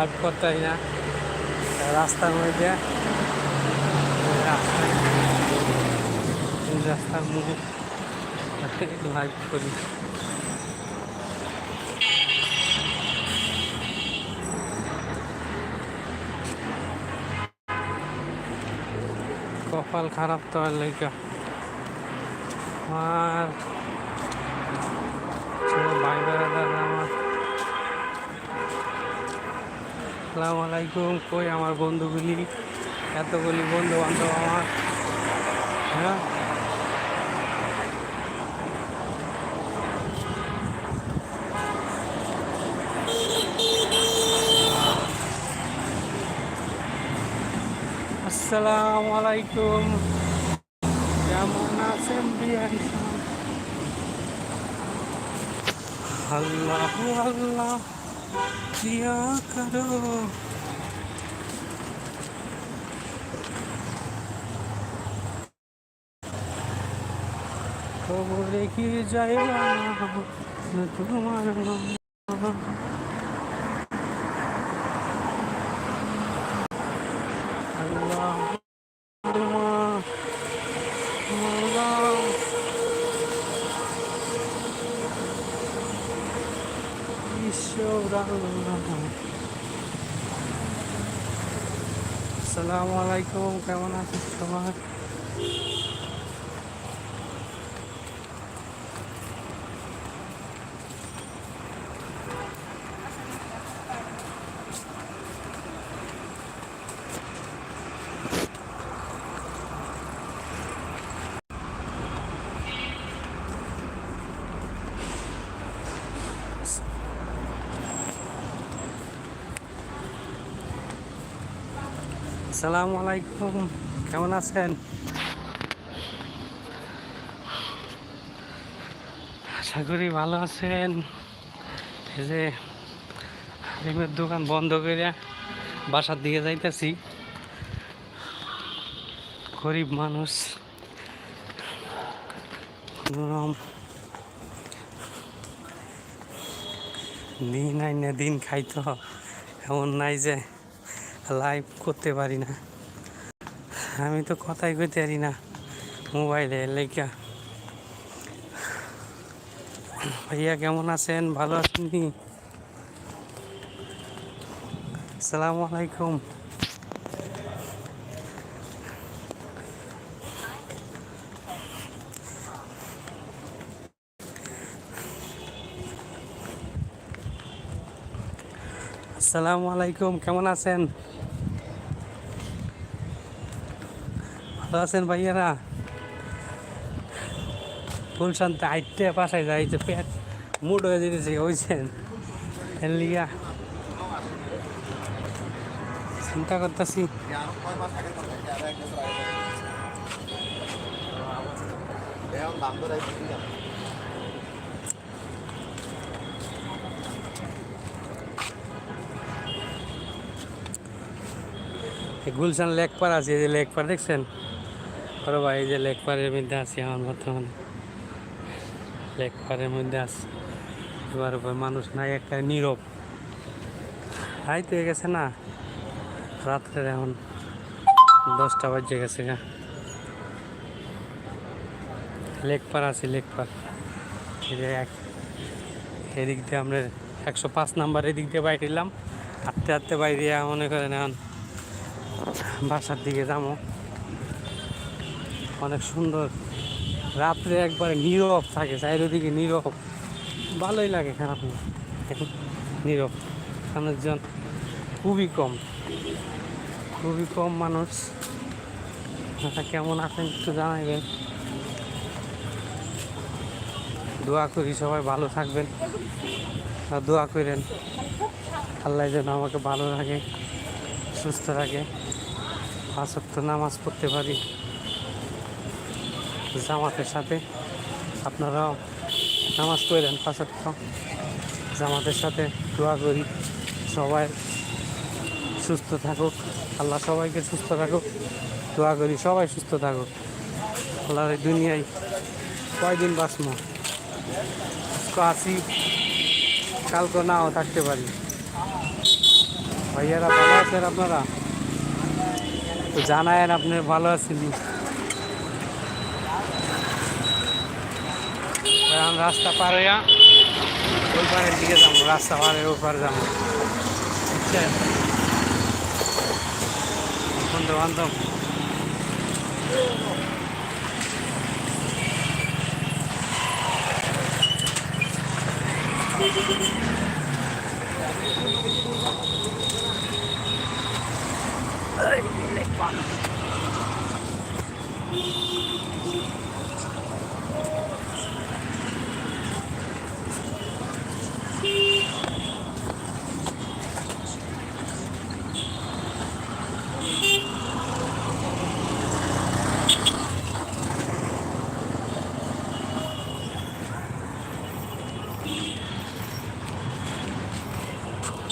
লাভ করতে না। রাস্তার মধ্যে। রাস্তার মুখ করি। কপাল খারাপ তো আর লেগা। আর আসসালামু আলাইকুম, কই আমার বন্ধুগুলি? এতগুলি বন্ধু বান্ধব আমার। হ্যাঁ? আসসালামু আলাইকুম। কেমন আছেন বিয়ান আল্লাহ আল্লাহ। जिया करो। तो बोले कि जाएगा तुम्हारा আসসালামু আলাইকুম কেমন আছেন সবাই? আসসালামু আলাইকুম। কেমন আছেন? আশা করি ভালো আছেন। এই যে ডিমের দোকান বন্ধ করে বাসার দিকে যাইতেছি। গরিব মানুষ। দিন আইনে দিন খাইতো। এমন নাই যে লাইভ করতে পারি না। আমি তো কথাই কইতে পারি না মোবাইলে লেখা ভাইয়া কেমন আছেন? ভালো আছেন আসসালামু আলাইকুম। আসসালামু আলাইকুম, কেমন আছেন? ভালো আছেন ভাইয়ারা? ফুলশান্তে আইতে পাশায় যাইছে পেট মুড হয়ে যেতেছে হয়েছেন লিয়া চিন্তা করতেছি। এই গুলশান লেক পার আছে, এই যে লেক পার দেখছেন? বড় ভাই, এই যে লেক পারের মধ্যে আছি আমার বর্তমানে। লেক পারের মধ্যে আছি। এবার মানুষ নাই একটা নীরব। হাই তো গেছে না রাত্রে এখন। দশটা বাজে গেছে গা। লেক পার আছে, লেক পার এদিক দিয়ে আমরা একশো পাঁচ নাম্বার এদিক দিয়ে বাইরে এলাম। হাঁটতে হাঁটতে বাইরে মনে করেন এখন বাসার দিকে যাব। অনেক সুন্দর। রাত্রে একবারে নীরব থাকে, চারিদিকে নীরব। ভালোই লাগে খারাপ না নীরব। মানুষজন খুবই কম। খুবই কম মানুষ। কেমন আছেন একটু জানাইবেন। দোয়া করি সবাই ভালো থাকবেন। আর দোয়া করেন, আল্লাহ যেন আমাকে ভালো রাখে। সুস্থ রাখে পাঁচক্ত নামাজ পড়তে পারি। জামাতের সাথে। আপনারাও নামাজ পড়েন পাঁচক্ত জামাতের সাথে দোয়া করি। সবাই সুস্থ থাকুক। আল্লাহ সবাইকে সুস্থ রাখুক। দোয়া করি সবাই সুস্থ থাকুক। আল্লাহর দুনিয়ায় কয়দিন বাঁচবো? আজকে আসি কালকে নাও থাকতে পারি। ভাইয়ারা ভালো আছেন আপনারা? তো জানায়েন আপনি ভালো আছেন এখন রাস্তা পার হইয়া ওই পারের দিকে যাব, রাস্তা পারের ওই পারে যাব। বুঝছেন? বন্ধু বান্ধব। Ay, bak.